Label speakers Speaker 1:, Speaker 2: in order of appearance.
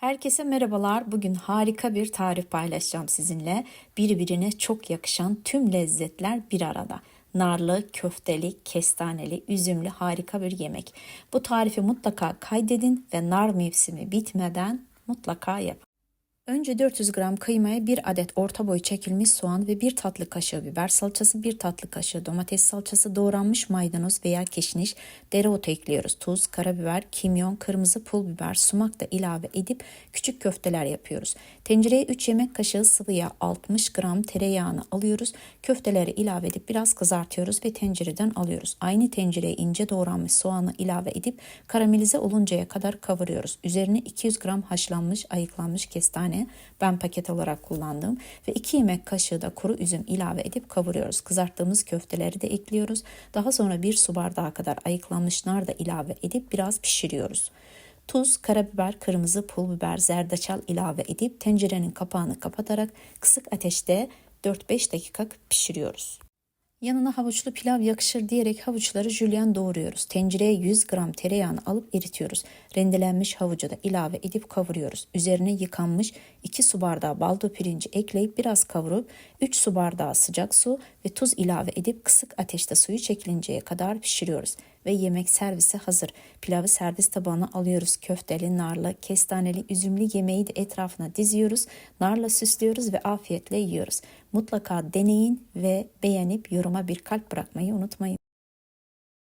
Speaker 1: Herkese merhabalar. Bugün harika bir tarif paylaşacağım sizinle. Birbirine çok yakışan tüm lezzetler bir arada. Narlı, köfteli, kestaneli, üzümlü harika bir yemek. Bu tarifi mutlaka kaydedin ve nar mevsimi bitmeden mutlaka yapın. Önce 400 gram kıymaya bir adet orta boy çekilmiş soğan ve bir tatlı kaşığı biber salçası, bir tatlı kaşığı domates salçası, doğranmış maydanoz veya kişniş, dereotu ekliyoruz. Tuz, karabiber, kimyon, kırmızı pul biber, sumak da ilave edip küçük köfteler yapıyoruz. Tencereye 3 yemek kaşığı sıvı yağ, 60 gram tereyağını alıyoruz. Köfteleri ilave edip biraz kızartıyoruz ve tencereden alıyoruz. Aynı tencereye ince doğranmış soğanı ilave edip karamelize oluncaya kadar kavuruyoruz. Üzerine 200 gram haşlanmış ayıklanmış kestane ben paket olarak kullandım ve 2 yemek kaşığı da kuru üzüm ilave edip kavuruyoruz. Kızarttığımız köfteleri de ekliyoruz. Daha sonra bir su bardağı kadar ayıklanmış nar da ilave edip biraz pişiriyoruz. Tuz, karabiber, kırmızı pul biber, zerdeçal ilave edip tencerenin kapağını kapatarak kısık ateşte 4-5 dakika pişiriyoruz. Yanına havuçlu pilav yakışır diyerek havuçları jülyen doğruyoruz. Tencereye 100 gram tereyağını alıp eritiyoruz. Rendelenmiş havucu da ilave edip kavuruyoruz. Üzerine yıkanmış 2 su bardağı baldo pirinci ekleyip biraz kavurup 3 su bardağı sıcak su ve tuz ilave edip kısık ateşte suyu çekilinceye kadar pişiriyoruz. Ve yemek servisi hazır. Pilavı servis tabağına alıyoruz. Köfteli, narlı, kestaneli, üzümlü yemeği de etrafına diziyoruz. Narla süslüyoruz ve afiyetle yiyoruz. Mutlaka deneyin ve beğenip yoruma bir kalp bırakmayı unutmayın.